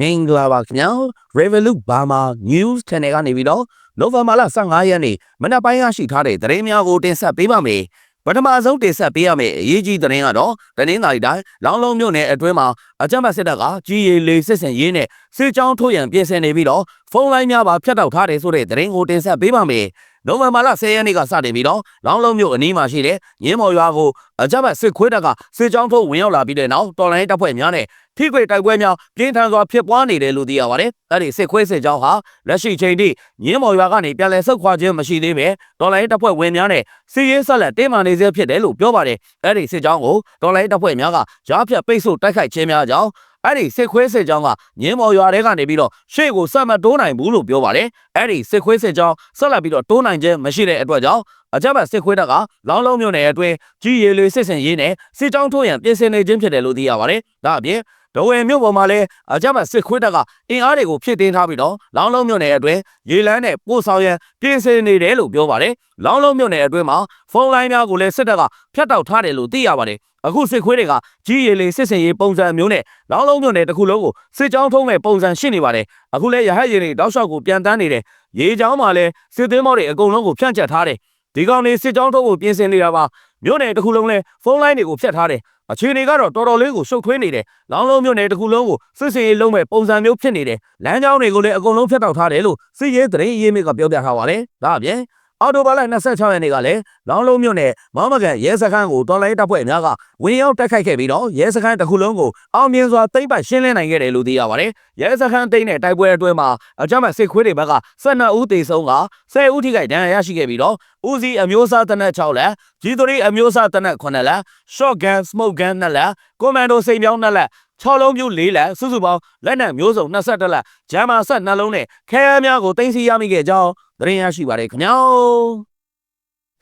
မင်္ဂလာပါခင်ဗျာ Revolut Burma News Channel ကနေပြီးတော့နိုဝင်ဘာလ15ရက်နေ့မနက်ပိုင်းရရှိထားတဲ့သတင်းများကိုတင်ဆက်ပေးပါမယ်ပထမဆုံးတင်ဆက်ပေးရမယ့်အရေးကြီးသတင်းကတော့တနင်္လာရီတိုင်းလောင်းလုံးမြို့နယ်အတွင်းမှာအကြမ်းဖက်စစ်တပ်ကကြီးရီလေးစစ်စင်ရေးနဲ့စစ်ကြောင်းထိုးရန်ပြင်ဆင်နေပြီးတော့ဖုန်းလိုင်းများပါဖျက်တောက်ထားတယ်ဆိုတဲ့သတင်းကိုတင်ဆက်ပေးပါမယ်နိုဝင်ဘာလ10ရက်နေ့ကစတင်ပြီးတော့လောင်းလုံးမြို့အနီးမှာရှိတဲ့ရင်းမော်ရွာကိုအကြမ်းဖက်စစ်ခွေးတပ်ကစစ်ကြောင်းထိုးဝင်ရောက်လာပြီးတဲ့နောက်တော်လိုင်းတပ်ဖွဲ့များနဲ့ ထိခွေတိုက်ပွဲများပြင်းထန်စွာဖြစ်ပွားနေတယ်လို့သိရပါတယ်။အဲ့ဒီစစ်ခွေးစစ်ကြောင်းဟာလက်ရှိချိန်ထိရင်းမော်ရွာကနေပြန်လည်ဆုတ်ခွာခြင်းမရှိသေးပဲတော်လိုင်းတပ်ဖွဲ့ဝင်များနဲ့စစ်ရေးဆက်လက်တင်းမာနေစေဖြစ်တယ်လို့ပြောပါတယ်။အဲ့ဒီစစ်ကြောင်းကိုတော်လိုင်းတပ်ဖွဲ့များကကြားဖြတ်ပိတ်ဆို့တိုက်ခိုက်ခြင်းများကြောင့်အဲ့ဒီစစ်ခွေးစစ်ကြောင်းကညင်းမော်ရွာထဲကနေပြီးတော့ရှေ့ကိုဆက်မတိုးနိုင်ဘူးလို့ပြောပါတယ်။အဲ့ဒီစစ်ခွေးစစ်ကြောင်းဆက်လက်ပြီးတော့တိုးနိုင်ခြင်းမရှိတဲ့အတွက်ကြောင့်အကြမ်းဖက်စစ်ခွေးတပ်ကလောင်းလုံးမြို့နယ်အတွင်းကြီးရီလေးစစ်စင်ရေးနဲ့စစ်ကြောင်းထိုးရန်ပြင်ဆင်နေခြင်းဖြစ်တယ်လို့သိရပါတယ်။ဒါအပြင် ဒဝယ်မြို့ပေါ်မှာလည်းအကြမ်းဖက်စစ်ခွေးတပ်ကအင်အားတွေကိုဖြည့်တင်းထားပြီးတော့လောင်းလုံးမြို့နယ်အတွင်းရေလန်းနဲ့ပို့ဆောင်ရန်ပြင်ဆင်နေတယ်လို့ပြောပါတယ်။လောင်းလုံးမြို့နယ်အတွင်းမှာဖုန်းလိုင်းများကိုလည်းစစ်တပ်ကဖျက်တောက်ထားတယ်လို့သိရပါတယ်။အခုစစ်ခွေးတွေကကြီးရီလေးစစ်စင်ရေးပုံစံမျိုးနဲ့လောင်းလုံးမြို့နယ်တစ်ခုလုံးကိုစစ်ကြောင်းထုံးမဲ့ပုံစံရှိနေပါတယ်။အခုလည်းရဟတ်ရင်တွေတောက်လျှောက်ကိုပြန်တန်းနေတယ်။ရေချောင်းမှာလည်းစစ်သွင်းမောက်တွေအကုန်လုံးကိုဖြန့်ကျက်ထားတယ်။ဒီကောင်လေးစစ်ကြောင်းထုံးကိုပြင်ဆင်နေတာပါ။မြို့နယ်တစ်ခုလုံးလည်းဖုန်းလိုင်းတွေကိုဖျက်ထားတယ်။ အခြေအနေကတော့တော်တော်လေးကိုရှုပ်ထွေးနေတယ်။လောင်းလုံးမြို့နယ်တစ်ခုလုံးကိုစစ်စင်ရေးလုံးမဲ့ပုံစံမျိုးဖြစ်နေတယ်။လမ်းကြောင်းတွေကိုလည်းအကုန်လုံးဖျက်တောက်ထားတယ်လို့စစ်ရေးသတင်းရေးမြစ်ကပြောပြထားပါတယ်။ဒါအပြင် အော်တိုဘာလ26ရက်နေ့ကလည်းလောင်းလုံးမြို့နယ်မောင်မကန်ရဲစခန်းကိုတော်လိုင်းတပ်ဖွဲ့များကဝင်ရောက်တိုက်ခိုက်ခဲ့ပြီးတော့ရဲစခန်းတစ်ခုလုံးကိုအောင်မြင်စွာသိမ်းပိုက်ရှင်းလင်းနိုင်ခဲ့တယ်လို့သိရပါတယ်။ရဲစခန်းသိမ်းတဲ့တိုက်ပွဲအတွင်းမှာအကြမ်းဖက်စစ်ခွေးတွေဘက်က12ဦးသေဆုံးက10ဦးထိခိုက်ဒဏ်ရာရရှိခဲ့ပြီးတော့ဦးစီးအမျိုးအစားတနက်6လက်ဂျီတိုရီအမျိုးအစားတနက်9လက် shot gun smoke gun 2လက်ကွန်မန်ဒိုစိန်ပြောင်း2လက် 6လုံးမျိုး4လက်စုစုပေါင်းလက်နက်မျိုးစုံ22လက်ဂျမ်မာဆက်နှလုံးနဲ့ခဲယမ်းများကိုတင်စီရမိခဲ့ကြောင်းသတင်းရရှိပါတယ်ခင်ဗျာ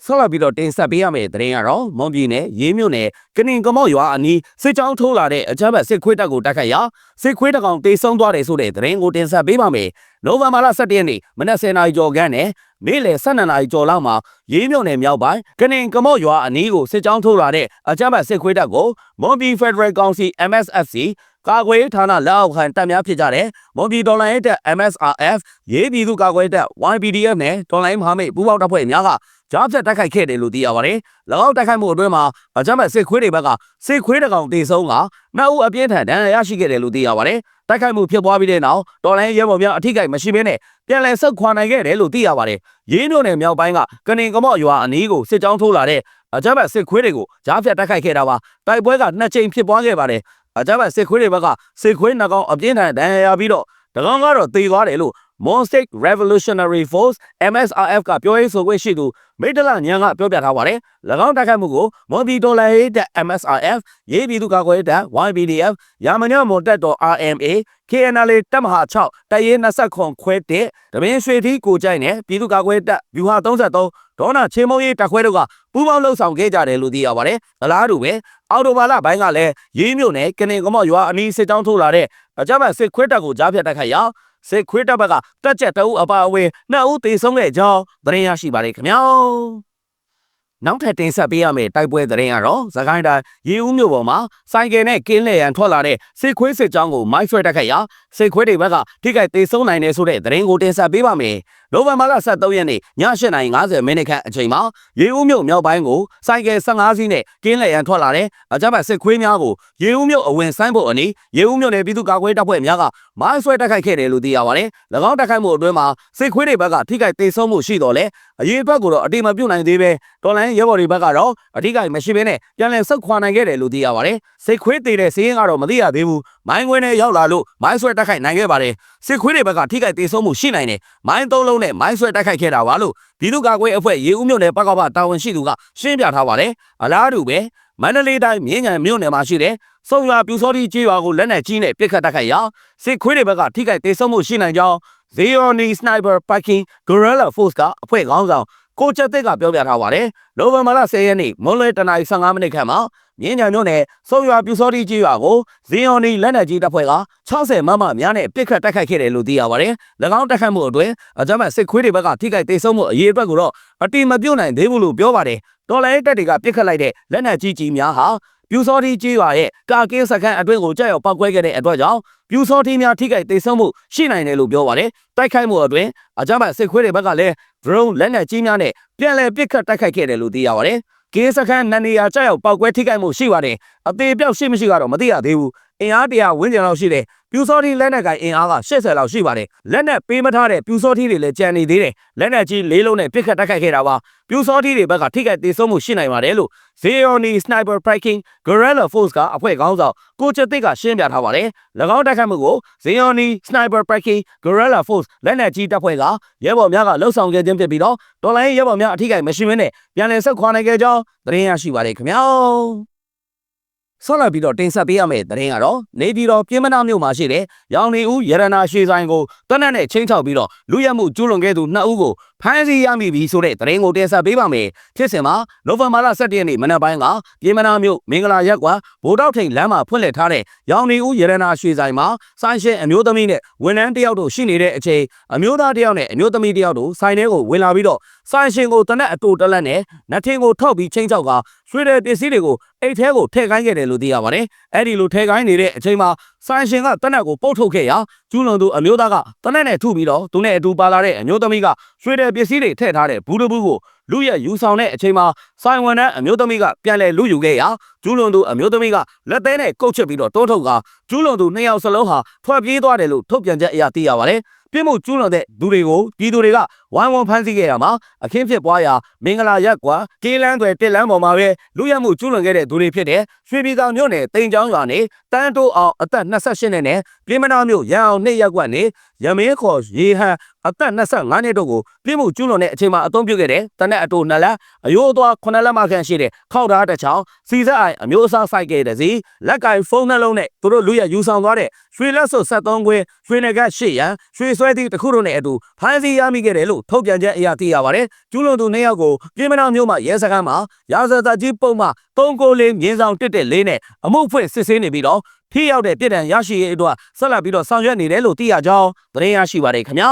ဆက်လက်ပြီးတော့တင်ဆက်ပေးရမယ့်သတင်းကတော့မွန်ပြည်နယ်ရေးမြို့နယ်ကနင်ကမော့ရွာအနီးစစ်ကြောင်းထိုးလာတဲ့အကြမ်းဖက်စစ်ခွေးတပ်ကိုတိုက်ခိုက်ရာ စစ်ခွေးတပ်ကောင်တေဆုံးသွားတယ်ဆိုတဲ့သတင်းကိုတင်ဆက်ပေးပါမယ်။နိုဝင်ဘာလ17ရက်နေ့မနက်10:00နာရီကျော်ခန့်နဲ့နေ့လယ်12:00နာရီကျော်လောက်မှာရေးမြို့နယ်မြောက်ပိုင်းကနင်ကမော့ရွာအနီးကိုစစ်ကြောင်းထိုးလာတဲ့အကြမ်းဖက်စစ်ခွေးတပ်ကိုမွန်ပြည် Federal Council MSFC ကာကွယ်ရေးဌာနလက်အောက်ခံတပ်များဖြစ်ကြတဲ့မွန်ပြည်ဒေါ်လာရေးတပ် MSRF ရေးပြည်သူကာကွယ်ရေးတပ် YPDF နဲ့ဒေါ်လာရေးမဟာမိတ်ပူးပေါင်းတပ်ဖွဲ့များကကြားဖြတ်တိုက်ခိုက်ခဲ့တယ်လို့သိရပါတယ်။၎င်းတိုက်ခိုက်မှုအတွင်းမှာအကြမ်းဖက်စစ်ခွေးတွေဘက်ကစစ်ခွေးတကောင်တေဆုံးကနှစ်ဦးအပြင်းထန်ဒဏ်ရာရရှိခဲ့တယ်လို့သိရပါတယ်။တိုက်ခိုက်မှုဖြစ်ပွားပြီးတဲ့နောက်ဒေါ်လာရေးရဲဘော်များအထိကိမရှိဘဲနဲ့ပြန်လည်ဆုတ်ခွာနိုင်ခဲ့တယ်လို့သိရပါတယ်။ရင်းတို့နယ်မြောက်ပိုင်းကကနင်ကမော့ရွာအနီးကိုစစ်ကြောင်းထိုးလာတဲ့အကြမ်းဖက်စစ်ခွေးတွေကိုကြားဖြတ်တိုက်ခိုက်ခဲ့တာပါ။တိုက်ပွဲကနှစ်ကြိမ်ဖြစ်ပွားခဲ့ပါတယ်။အကြမ်းဖက်စစ်ခွေးတွေဘက်ကစစ်ခွေးနှကောင်အပြင်းထန်ဒဏ်ရာရပြီးတော့တကောင်ကတော့တေသွားတယ်လို့ Monstic Revolutionary Force MSRF ကပြောရေးဆိုခွင့်ရှိသူမိတ္တလညံကပြောပြထားပါတယ်။၎င်းတိုက်ခိုက်မှုကိုမွန်ပြည်ဒေါ်လာရေးတပ် MSRF ရေးပြည်သူ့ကာကွယ်ရေးတပ် YPDF ရာမညမွန်တပ်တော် RMA KNL တပ်မဟာ6တပ်ရင်း20ခွန်ခွဲ1တပင်းရွှေထီးကိုကြိုက်နဲ့ပြည်သူ့ကာကွယ်ရေးတပ်ဗျူဟာ33ဒေါနာချင်းမုံရေးတပ်ခွဲတို့ကပူးပေါင်းလှုပ်ဆောင်ခဲ့ကြတယ်လို့သိရပါတယ်။အလားတူပဲအော်တိုဘာလဘိုင်းကလည်းရေးမြို့နယ်ကနေကမော့ရွာအနီးစစ်တောင်းထိုးလာတဲ့အကြမ်းဖက်စစ်ခွေးတပ်ကိုကြားဖြတ်တိုက်ခိုက်ရာ စစ်ခွေးတပ်ဘက်ကတက်ချက်တအုပ်အပါအဝင်နှစ်ဦးသေဆုံးခဲ့ကြောင်းသတင်းရရှိပါတယ်ခင်ဗျာနောက်ထပ်တင်ဆက်ပေးရမယ့်တိုက်ပွဲသတင်းကတော့သခိုင်းတိုင်းရေဦးမြို့ပေါ်မှာစိုင်ကယ်နဲ့ကင်းလဲရန်ထွက်လာတဲ့စစ်ခွေးစစ်ကြောင်းကိုမိုက်ဆွဲတက်ခတ်ရာ စစ်ခွေးတွေဘက်ကထိခိုက်သေးဆုံးနိုင်တယ်ဆိုတဲ့သတင်းကိုတင်ဆက်ပေးပါမယ်။နိုဝင်ဘာလ23ရက်နေ့ည8:50မိနစ်ခန့်အချိန်မှာရေဦးမြို့မြောက်ပိုင်းကိုစိုင်ကယ်15စီးနဲ့ကင်းလဲရန်ထွက်လာတဲ့အကြမ်းဖက်စစ်ခွေးများကိုရေဦးမြို့အဝင်ဆိုင်ဖို့အနီးရေဦးမြို့နယ်ပြည်သူ့ကာကွယ်တပ်ဖွဲ့များကမိုင်းဆွဲတက်ခိုက်ခဲ့တယ်လို့သိရပါတယ်။၎င်းတက်ခိုက်မှုအတွင်းမှာစစ်ခွေးတွေဘက်ကထိခိုက်သေးဆုံးမှုရှိတော်လဲအရေးအတွက်ကိုတော့အတိမပြုတ်နိုင်သေးပဲတော်လိုင်းရဲဘော်တွေဘက်ကတော့အထီးကိမရှိဘဲနဲ့ပြန်လည်ဆုတ်ခွာနိုင်ခဲ့တယ်လို့သိရပါတယ်။စစ်ခွေးသေးတဲ့စီးရင်ကတော့မသိရသေးဘူး။မိုင်းခွင်းနဲ့ရောက်လာလို့မိုင်းဆွဲတက်ခိုက်နိုင်ခဲ့ပါတယ်။စစ်ခွေးတွေဘက်ကထိခိုက်သေးဆုံးမှုရှိနိုင်တယ်။မိုင်းသုံးလုံးနဲ့မိုင်းဆွဲတက်ခိုက်ခဲ့တာပါလို့ပြည်သူ့ကာကွယ်အဖွဲ့ရေဦးမြို့နယ်ပကောက်ပတာဝန်ရှိသူကရှင်းပြထားပါတယ်။အလားတူပဲမန္တလေးတိုင်းမြင်းငံမြို့နယ်မှာရှိတဲ့စုံရွာပြူစောတိကျေးရွာကိုလက်နက်ကြီးနဲ့ပစ်ခတ်တိုက်ခိုက်ရာစစ်ခွေးတွေဘက်ကထိခိုက်သေးဆုံးမှုရှိနိုင်ကြောင်း Zeoni Sniper Packing Guerrilla Force ကအဖွဲ့ခေါင်းဆောင် ကိုချက်သစ်ကပြောပြထားပါတယ်။နိုဝင်ဘာလ10ရက်နေ့မွန်းလွဲတနာရီ15မိနစ်ခန့်မှာမြင်းညာမြို့နယ်စုံရွာပြူစောတိကြီးရွာကိုဇီယွန်နီလက်နက်ကြီးတပ်ဖွဲ့က60မမများနဲ့ပစ်ခတ်တိုက်ခိုက်ခဲ့တယ်လို့သိရပါတယ်။၎င်းတိုက်ခိုက်မှုအတွင်းအကြမ်းဖက်စစ်ခွေးတွေဘက်ကထိခိုက်ဒေဆုံးမှုအရေးအတွက်ကိုတော့အတိမပြုတ်နိုင်သေးဘူးလို့ပြောပါတယ်။ဒေါ်လာရေးတပ်တွေကပစ်ခတ်လိုက်တဲ့လက်နက်ကြီးကြီးများဟာ ပြူစောတိကြီးရွာရဲ့ကာကင်းစခန်းအတွင်းကိုကြောက်ရောက်ပောက်ကွဲခဲ့တဲ့အတွက်ကြောင့်ပြူစောတိများထိခိုက်ဒေဆုံးမှုရှိနိုင်တယ်လို့ပြောပါတယ်တိုက်ခိုက်မှုအတွင်းအကြမ်းဖက်စစ်ခွေးတွေဘက်ကလည်း drone လက်နက်ကြီးများနဲ့ပြန်လည်ပစ်ခတ်တိုက်ခိုက်ခဲ့တယ်လို့သိရပါတယ်ကင်းစခန်းနန်နေယာကြောက်ရောက်ပောက်ကွဲထိခိုက်မှုရှိပါတယ်အသေးပြောက်ရှိမရှိကတော့မသိရသေးဘူး အင်အားတရာဝန်းကျင်လောက်ရှိတဲ့ပြူစောတိလက်နက်ကိုင်အင်အားက80လောက်ရှိပါတယ်လက်နက်ပေးမထားတဲ့ပြူစောတိတွေလည်းကြံနေသေးတယ်လက်နက်ကြီးလေးလုံးနဲ့ပစ်ခတ်တိုက်ခိုက်ခဲ့တာပါပြူစောတိတွေဘက်ကထိခိုက်ဒေဆုံးမှုရှိနိုင်ပါတယ်လို့ Zeoni Sniper Striking Guerrilla Force ကအဖွဲ့ခေါင်းဆောင်ကိုချစ်တစ်ကရှင်းပြထားပါတယ်၎င်းတိုက်ခိုက်မှုကို Zeoni Sniper Striking Guerrilla Force လက်နက်ကြီးတပ်ဖွဲ့ကရဲဘော်များကလှုပ်ဆောင်ခဲ့ခြင်းဖြစ်ပြီးတော့တော်လိုင်းရဲဘော်များအထိခိုက်မရှိမင်းနဲ့ပြန်လည်ဆက်ခွာနိုင်ခဲ့ကြောင်းသတင်းရရှိပါတယ်ခင်ဗျာ ဆောလာပြီးတော့တင်ဆက်ပေးရမယ့်သတင်းကတော့နေပြည်တော်ပြည်မနာမြို့မှာရှိတဲ့ရောင်နေဦးရတနာရွှေဆိုင်ကိုတနက်နဲ့ချင်းချောက်ပြီးတော့လူရက်မှုကျူးလွန်ခဲ့သူနှစ်ဦးကိုဖမ်းဆီးရမိပြီဆိုတဲ့သတင်းကိုတင်ဆက်ပေးပါမယ်ဖြစ်စဉ်မှာနိုဝင်ဘာလ17ရက်နေ့မနက်ပိုင်းကပြည်မနာမြို့မင်္ဂလာရက်ကွာဗိုလ်တောက်ထိန်လမ်းမှာဖွင့်လှစ်ထားတဲ့ရောင်နေဦးရတနာရွှေဆိုင်မှာဆိုင်ရှင်အမျိုးသမီးနဲ့ဝန်ထမ်းတစ်ယောက်တို့ရှိနေတဲ့အချိန်အမျိုးသားတစ်ယောက်နဲ့အမျိုးသမီးတစ်ယောက်တို့ဆိုင်ထဲကိုဝင်လာပြီးတော့ဆိုင်ရှင်ကိုတနက်အတူတလက်နဲ့နှထင်းကိုထောက်ပြီးချင်းချောက်က ရွှေတဲ့ပစ္စည်းတွေကိုအိတ်ထဲကိုထည့်ခိုင်းခဲ့တယ်လို့သိရပါတယ်အဲ့ဒီလိုထည့်ခိုင်းနေတဲ့အချိန်မှာဆိုင်ရှင်ကတနက်ကိုပုတ်ထုတ်ခဲ့ရာကျူးလွန်သူအမျိုးသားကတနက်နဲ့ထုပြီးတော့သူနဲ့အတူပါလာတဲ့အမျိုးသမီးကရွှေတဲ့ပစ္စည်းတွေထည့်ထားတဲ့ဘူးတဘူးကိုလူရဲ့ယူဆောင်တဲ့အချိန်မှာဆိုင်ဝန်နဲ့အမျိုးသမီးကပြန်လဲလူယူခဲ့ရာကျူးလွန်သူအမျိုးသမီးကလက်သေးနဲ့ကုတ်ချစ်ပြီးတော့တွန်းထုတ်ကကျူးလွန်သူနှစ်ယောက်စလုံးဟာထွက်ပြေးသွားတယ်လို့ထုတ်ပြန်ချက်အရသိရပါတယ် ပြစ်မှုကျူးလွန်တဲ့သူတွေကိုပြည်သူတွေကဝိုင်းဝန်းဖမ်းဆီးခဲ့ရမှာအခင်းဖြစ်ပွားရာမင်္ဂလာရက်ကွာကေးလန်းတွေတစ်လန်းပေါ်မှာပဲလူရမှုကျူးလွန်ခဲ့တဲ့သူတွေဖြစ်တဲ့ရွှေပြည်သာမြို့နယ်တိန်ချောင်းရွာနေတန်းတိုးအောင်အသက်28နှစ်နဲ့ပြည်မနာမြို့ရန်အောင်နှစ်ရက်ကွက်နေ ရမင်းခေါ်ရေဟန်အသက်25နှစ်တို့ကိုပြစ်မှုကျူးလွန်တဲ့အချိန်မှာအသုံးပြုခဲ့တဲ့တနက်အတူနှစ်လက်အယိုးအသွား9လက်မှခန့်ရှိတဲ့ခောက်ဓာတ်တစ်ချောင်းစီစက်အိုင်အမျိုးအစားဆိုင်ကယ်တစ်စီးလက်ကင်ဖုန်းနှလုံးနဲ့သူတို့လူရယူဆောင်သွားတဲ့ရွှေလက်စွပ်73ခွင်းရွှေနဂတ်8ရန်ရွှေဆွဲသည့်တစ်ခုတို့နဲ့အတူဖမ်းဆီးရမိခဲ့တယ်လို့ထုတ်ပြန်ချက်အရသိရပါတယ်ကျူးလွန်သူနှစ်ယောက်ကိုပြည်မနာမြို့မှာရဲစခန်းမှာရာဇသကြီးပုံမှ394မြင်းဆောင်114နဲ့အမှုဖွင့်စစ်ဆေးနေပြီးတော့ ထိရောက်တဲ့ပြည်တံရရှိရေးအတွက်ဆက်လက်ပြီးတော့ဆောင်ရွက်နေတယ်လို့သိရကြောင်းသတင်းရရှိပါတယ်ခင်ဗျာ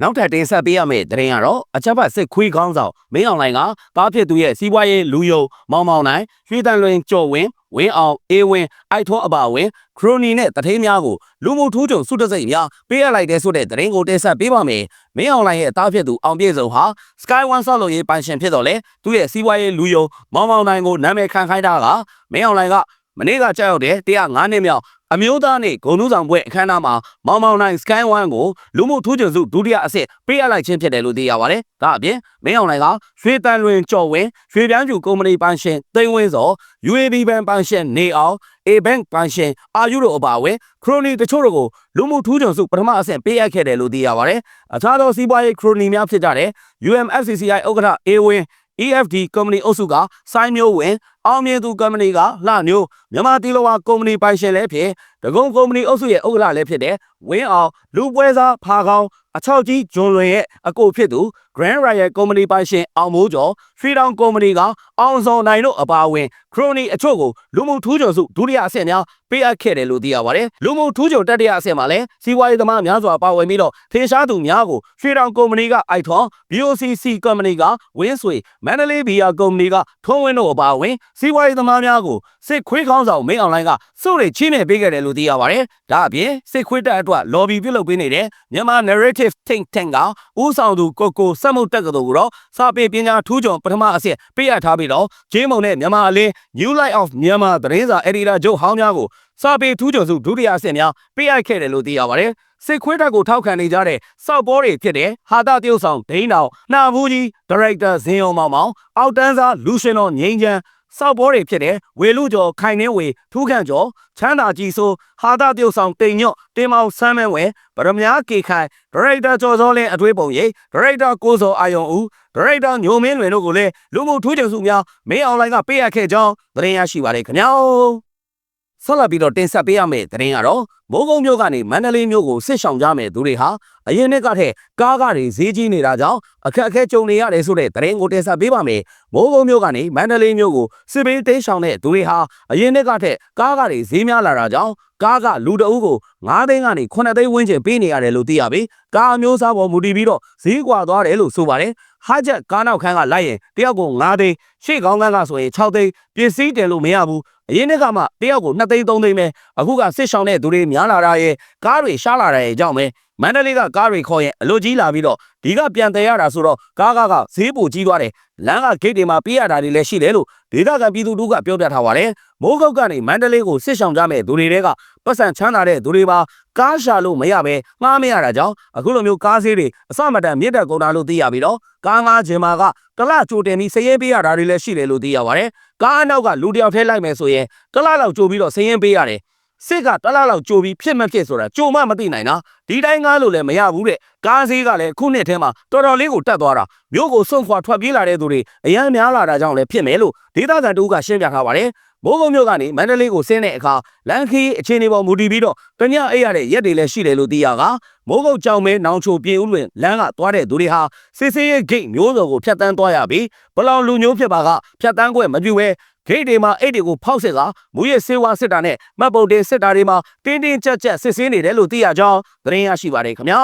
နောက်ထပ်တင်ဆက်ပေးရမယ့်သတင်းကတော့အချက်ပတ်စစ်ခွေးခေါင်းဆောင်မင်းအောင်လှိုင်ကတားဖြစ်သူရဲ့စီးပွားရေးလူယုံမောင်မောင်နိုင်ရွှေတန်လွင်ကျော်ဝင်းဝင်းအောင်အေးဝင်းအိုက်ထွန်းအပါဝင်းခရိုနီနဲ့တထိန်များကိုလူမှုထူးချွန်စုတစိတ်များပေးအပ်လိုက်တဲ့ဆိုတဲ့သတင်းကိုတင်ဆက်ပေးပါမယ်။မင်းအောင်လှိုင်ရဲ့တားဖြစ်သူအောင်ပြည့်စုံဟာ Sky One ဆောက်လုပ်ရေးပိုင်ရှင်ဖြစ်တော်လဲသူရဲ့စီးပွားရေးလူယုံမောင်မောင်နိုင်ကိုနာမည်ခံခိုင်းတာကမင်းအောင်လှိုင်က မနေ့ကကြောက်တဲ့105နှစ်မြောက်အမျိုးသားနေ့ဂုံနှူးဆောင်ပွဲအခမ်းအနားမှာမောင်မောင်နိုင် Sky One ကိုလူမှုထူးချွန်စုဒုတိယအဆင့်ပေးအပ်လိုက်ခြင်းဖြစ်တယ်လို့သိရပါတယ်။ဒါအပြင်မင်းအောင်လှိုင်ကရွှေတန်လွင်ကြော်ဝင်းရွှေပြန်းကျူကုမ္ပဏီပိုင်ရှင်သိန်းဝင်းစော UAB ဘဏ်ပိုင်ရှင်နေအောင် A Bank ပိုင်ရှင်အာယူတို့အပါအဝင်ခရိုနီတချို့တို့ကိုလူမှုထူးချွန်စုပထမအဆင့်ပေးအပ်ခဲ့တယ်လို့သိရပါတယ်။အခြားသောစီးပွားရေးခရိုနီများဖြစ်ကြတဲ့ UMFCCI ဥက္ကဋ္ဌ A ဝင်း EFD ကုမ္ပဏီအုပ်စုကစိုင်းမျိုးဝင် အောင်မြင်သူကုမ္ပဏီကလှမျိုးမြန်မာတီလိုဝါကုမ္ပဏီပိုင်ရှင်လည်းဖြစ်ဒဂုံကုမ္ပဏီအုပ်စုရဲ့ဥက္ကဋ္ဌလည်းဖြစ်တဲ့ဝင်းအောင်လူပွဲစားဖာကောင်းအချောက်ကြီးဂျွန်လွင်ရဲ့အကိုဖြစ်သူ Grand Royal ကုမ္ပဏီပိုင်ရှင်အောင်မိုးကျော်ရွှေတောင်ကုမ္ပဏီကအောင်စောနိုင်တို့အပါအဝင်ခရိုနီအချို့ကိုလူမှုထူးချွန်စုဒုတိယအဆင့်များပေးအပ်ခဲ့တယ်လို့သိရပါတယ်လူမှုထူးချွန်တတိယအဆင့်မှာလည်းစီးပွားရေးသမားများစွာပါဝင်ပြီးတော့ထင်ရှားသူများကိုရွှေတောင်ကုမ္ပဏီကအိုက်ထွန် BOCC ကုမ္ပဏီကဝင်းဆွေမန္တလေးဘီယာကုမ္ပဏီကထုံးဝင်းတို့အပါအဝင်စီးပွားရေးသမားများကိုစစ်ခွေးခေါင်းဆောင်မင်းအွန်လိုင်းကစုတွေချင်းမြင့်ပေးခဲ့တယ်လို့သိရပါတယ်ဒါအပြင်စစ်ခွေးတပ်အတွက် lobby ပြုလုပ်ပေးနေတဲ့မြန်မာ narrative think tank ကဦးဆောင်သူကိုကိုစက်မှုတက်ကတော်ကိုတော့စာပေပညာထူးချွန်ပထမအဆင့်ပေးအပ်ထားပြီးတော့ဂျင်းမုံနဲ့မြန်မာအလင်း New Light of Myanmar သတင်းစာ editor ချုပ်ဟောင်းများကိုစာပေထူးချွန်စုဒုတိယအဆင့်များပေးအပ်ခဲ့တယ်လို့သိရပါတယ်စစ်ခွေးတပ်ကိုထောက်ခံနေကြတဲ့စောက်ဘောတွေဖြစ်တဲ့ဟာတာတရုတ်ဆောင်ဒိန်းတော်နှာဘူးကြီးဒါရိုက်တာဇင်ယုံမောင်မောင်အောက်တန်းစားလူရှင်တော်ငိမ့်ချမ်း စောက်ဘောတွေဖြစ်တဲ့ဝေလူကျော်ခိုင်နှင်းဝေထူးခန့်ကျော်ချမ်းသာကြီးစိုးဟာတာတရုတ်ဆောင်တိမ်ညွတ်တင်မောင်ဆမ်းမဲဝဲဗရမ ्या ကေခိုင်ဒါရိုက်တာကျော်စောလင်းအထွေးပုံရိပ်ဒါရိုက်တာကိုစောအာယုံဦးဒါရိုက်တာညိုမင်းလွင်တို့ကိုလည်းလူမှုထူးချွန်စုများမင်းအွန်လိုင်းကပေးအပ်ခဲ့ကြောင်းသတင်းရရှိပါတယ်ခင်ဗျာ ဆက်လက်ပြီးတော့တင်ဆက်ပေးရမယ့်သတင်းကတော့မိုးကုံမြို့ကနေမန္တလေးမြို့ကိုစစ်ဆောင်ကြမယ်သူတွေဟာအရင်နှစ်ကထက်ကားကားတွေဈေးကြီးနေတာကြောင့်အခက်အခဲကြုံနေရတယ်ဆိုတဲ့သတင်းကိုတင်ဆက်ပေးပါမယ်။မိုးကုံမြို့ကနေမန္တလေးမြို့ကိုစစ်ဘေးတိမ်းရှောင်တဲ့သူတွေဟာအရင်နှစ်ကထက်ကားကားတွေဈေးများလာတာကြောင့်ကားကလူတအုပ်ကို9သိန်းကနေ9သိန်းဝန်းကျင်ပေးနေရတယ်လို့သိရပြီကားအမျိုးအစားပေါ်မူတည်ပြီးတော့ဈေးကွာသွားတယ်လို့ဆိုပါတယ်ဟာချက်ကားနောက်ခန်းကလိုက်ရင်တယောက်ကို9သိန်းရှေ့ကောင်းကန်းကဆိုရင်6သိန်းပစ္စည်းတယ်လို့မရဘူး အရင်နှစ်ကမှတယောက်ကို2သိန်း3သိန်းပဲအခုကစစ်ဆောင်တဲ့သူတွေများလာတာရဲ့ကားတွေရှားလာတဲ့ကြောင့်ပဲမန္တလေးကကားတွေခေါ်ရင်အလွတ်ကြီးလာပြီးတော့ဒီကပြန်တည်ရတာဆိုတော့ကားကားကဈေးပိုကြီးသွားတယ်လမ်းကဂိတ်တွေမှာပေးရတာတွေလည်းရှိတယ်လို့ဒေသခံပြည်သူတို့ကပြောပြထားပါတယ်မိုးကုတ်ကနေမန္တလေးကိုစစ်ဆောင်ကြမဲ့သူတွေတွေကပတ်စံချမ်းသာတဲ့သူတွေပါ ကားရှာလို့မရပဲငှားမရတာကြောင့်အခုလိုမျိုးကားဈေးတွေအစမတန်မြင့်တက်ကုန်တာလို့သိရပြီးတော့ကားငှားခြင်းမှာကတလကြိုတင်ပြီးစည်ရင်ပေးရတာတွေလည်းရှိတယ်လို့သိရပါတယ်ကားအနောက်ကလူတစ်ယောက်ထဲလိုက်မယ်ဆိုရင်တလလောက်ကြိုပြီးတော့စည်ရင်ပေးရတယ် စစ်ကတလားလောက်ကြိုပြီးဖြစ်မဖြစ်ဆိုတာကြိုမှမသိနိုင်တာဒီတိုင်းကားလို့လည်းမရဘူးတဲ့ကားဈေးကလည်းခုနှစ်ထဲမှာတော်တော်လေးကိုတက်သွားတာမြို့ကိုစွန့်ခွာထွက်ပြေးလာတဲ့သူတွေအရန်များလာတာကြောင့်လည်းဖြစ်မယ်လို့ဒေသခံတို့ကရှင်းပြထားပါတယ်မိုးကုံမြို့ကနေမန္တလေးကိုဆင်းတဲ့အခါလန်ခီအခြေအနေပေါ်မူတည်ပြီးတော့တညအိပ်ရတဲ့ရက်တွေလည်းရှိတယ်လို့သိရကမိုးကုတ်ကြောင်မဲနောင်ချိုပြေဦးလွင်လမ်းကသွားတဲ့သူတွေဟာစစ်စေးရဲ့ဂိတ်မျိုးစုံကိုဖျက်တမ်းသွားရပြီးဘလောင်လူမျိုးဖြစ်ပါကဖျက်တမ်းခွင့်မပြုဘဲ ဂိတ်တွေမှာအိတ်တွေကိုဖောက်စစ်ကမူရစေဝါစစ်တာနဲ့မှတ်ပုံတင်စစ်တာတွေမှာတင်းတင်းကြပ်ကြပ်စစ်ဆေးနေတယ်လို့သိရကြောင်းသတင်းရရှိပါတယ်ခင်ဗျာ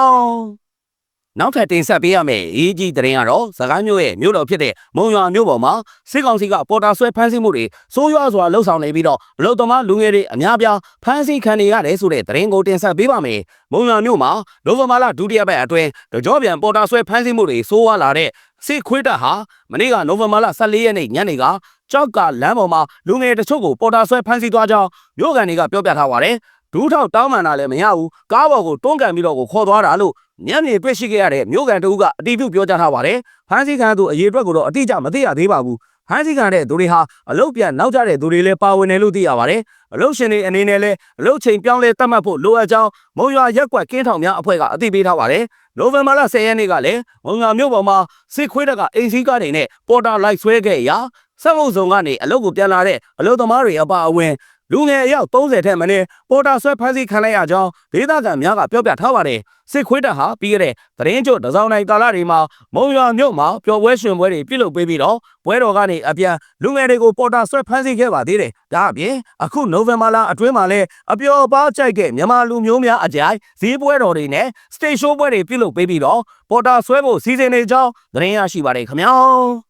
နောက်ထပ်တင်ဆက်ပေးရမယ့်အရေးကြီးသတင်းကတော့စကိုင်းမြို့ရဲ့မြို့တော်ဖြစ်တဲ့မုံရွာမြို့ပေါ်မှာစစ်ကောင်စီကပေါ်တာဆွဲဖမ်းဆီးမှုတွေစိုးရွားစွာလှုပ်ဆောင်နေပြီးတော့အလုတ္တမလူငယ်တွေအများပြားဖမ်းဆီးခံနေရတယ်ဆိုတဲ့သတင်းကိုတင်ဆက်ပေးပါမယ်။မုံရွာမြို့မှာနိုဝင်ဘာလဒုတိယပတ်အတွင်းကြောပြန်ပေါ်တာဆွဲဖမ်းဆီးမှုတွေစိုးရွားလာတဲ့စစ်ခွေးတပ်ဟာမနေ့ကနိုဝင်ဘာလ14ရက်နေ့ညနေက ကြောက်ကလမ်းပေါ်မှာလူငယ်တချို့ကိုပေါ်တာဆွဲဖမ်းဆီးသွားကြောင်းမြို့ကန်တွေကပြောပြထားပါတယ်။ဒူးထောက်တောင်းပန်တာလည်းမရဘူးကားပေါ်ကိုတွန်းကန်ပြီးတော့ကိုခေါ်သွားတာလို့ညနေတွေ့ရှိခဲ့ရတဲ့မြို့ကန်တဦးကအတီးပြုပြောကြားထားပါတယ်ဖမ်းဆီးခံသူအရေးအတွက်ကိုတော့အတိအကျမသိရသေးပါဘူးဖမ်းဆီးခံတဲ့သူတွေဟာအလုတ်ပြန်နောက်ကျတဲ့သူတွေလည်းပါဝင်တယ်လို့သိရပါတယ်အလုတ်ရှင်တွေအနေနဲ့လည်းအလုတ်ချိန်ပြောင်းလဲတတ်မှတ်ဖို့လိုအပ်ကြောင်းမုံရွာရက်ကွက်ကင်းထောင်များအဖွဲ့ကအသိပေးထားပါတယ်နိုဝင်ဘာလ10ရက်နေ့ကလည်းမုံရွာမြို့ပေါ်မှာစစ်ခွေးတပ်ကအိမ်စီးကားတွေနဲ့ပေါ်တာလိုက်ဆွဲခဲ့ရာ စက်မှုစုံကနေအလုတ်ကိုပြန်လာတဲ့အလုတ်သမားတွေအပါအဝင်လူငယ်အယောက်30ထက်မနည်းပေါ်တာဆွဲဖမ်းဆီးခံလိုက်ရကြောင်းဒေသခံများကပြောပြထားပါတယ်စစ်ခွေးတပ်ဟာပြီးခဲ့တဲ့သတင်းကျုပ်တစောင်းတိုင်းကာလတွေမှာမုံရွာမြို့မှာပျော်ပွဲရွှင်ပွဲတွေပြုလုပ်ပေးပြီးတော့ပွဲတော်ကနေအပြန်လူငယ်တွေကိုပေါ်တာဆွဲဖမ်းဆီးခဲ့ပါသေးတယ်ဒါအပြင်အခုနိုဝင်ဘာလအတွင်းမှာလည်းအပျော်ပါကြိုက်တဲ့မြန်မာလူမျိုးများအကြိုက်ဈေးပွဲတော်တွေနဲ့စတေရှိုးပွဲတွေပြုလုပ်ပေးပြီးတော့ပေါ်တာဆွဲဖို့စီစဉ်နေကြောင်းသတင်းရရှိပါတယ်ခင်ဗျာ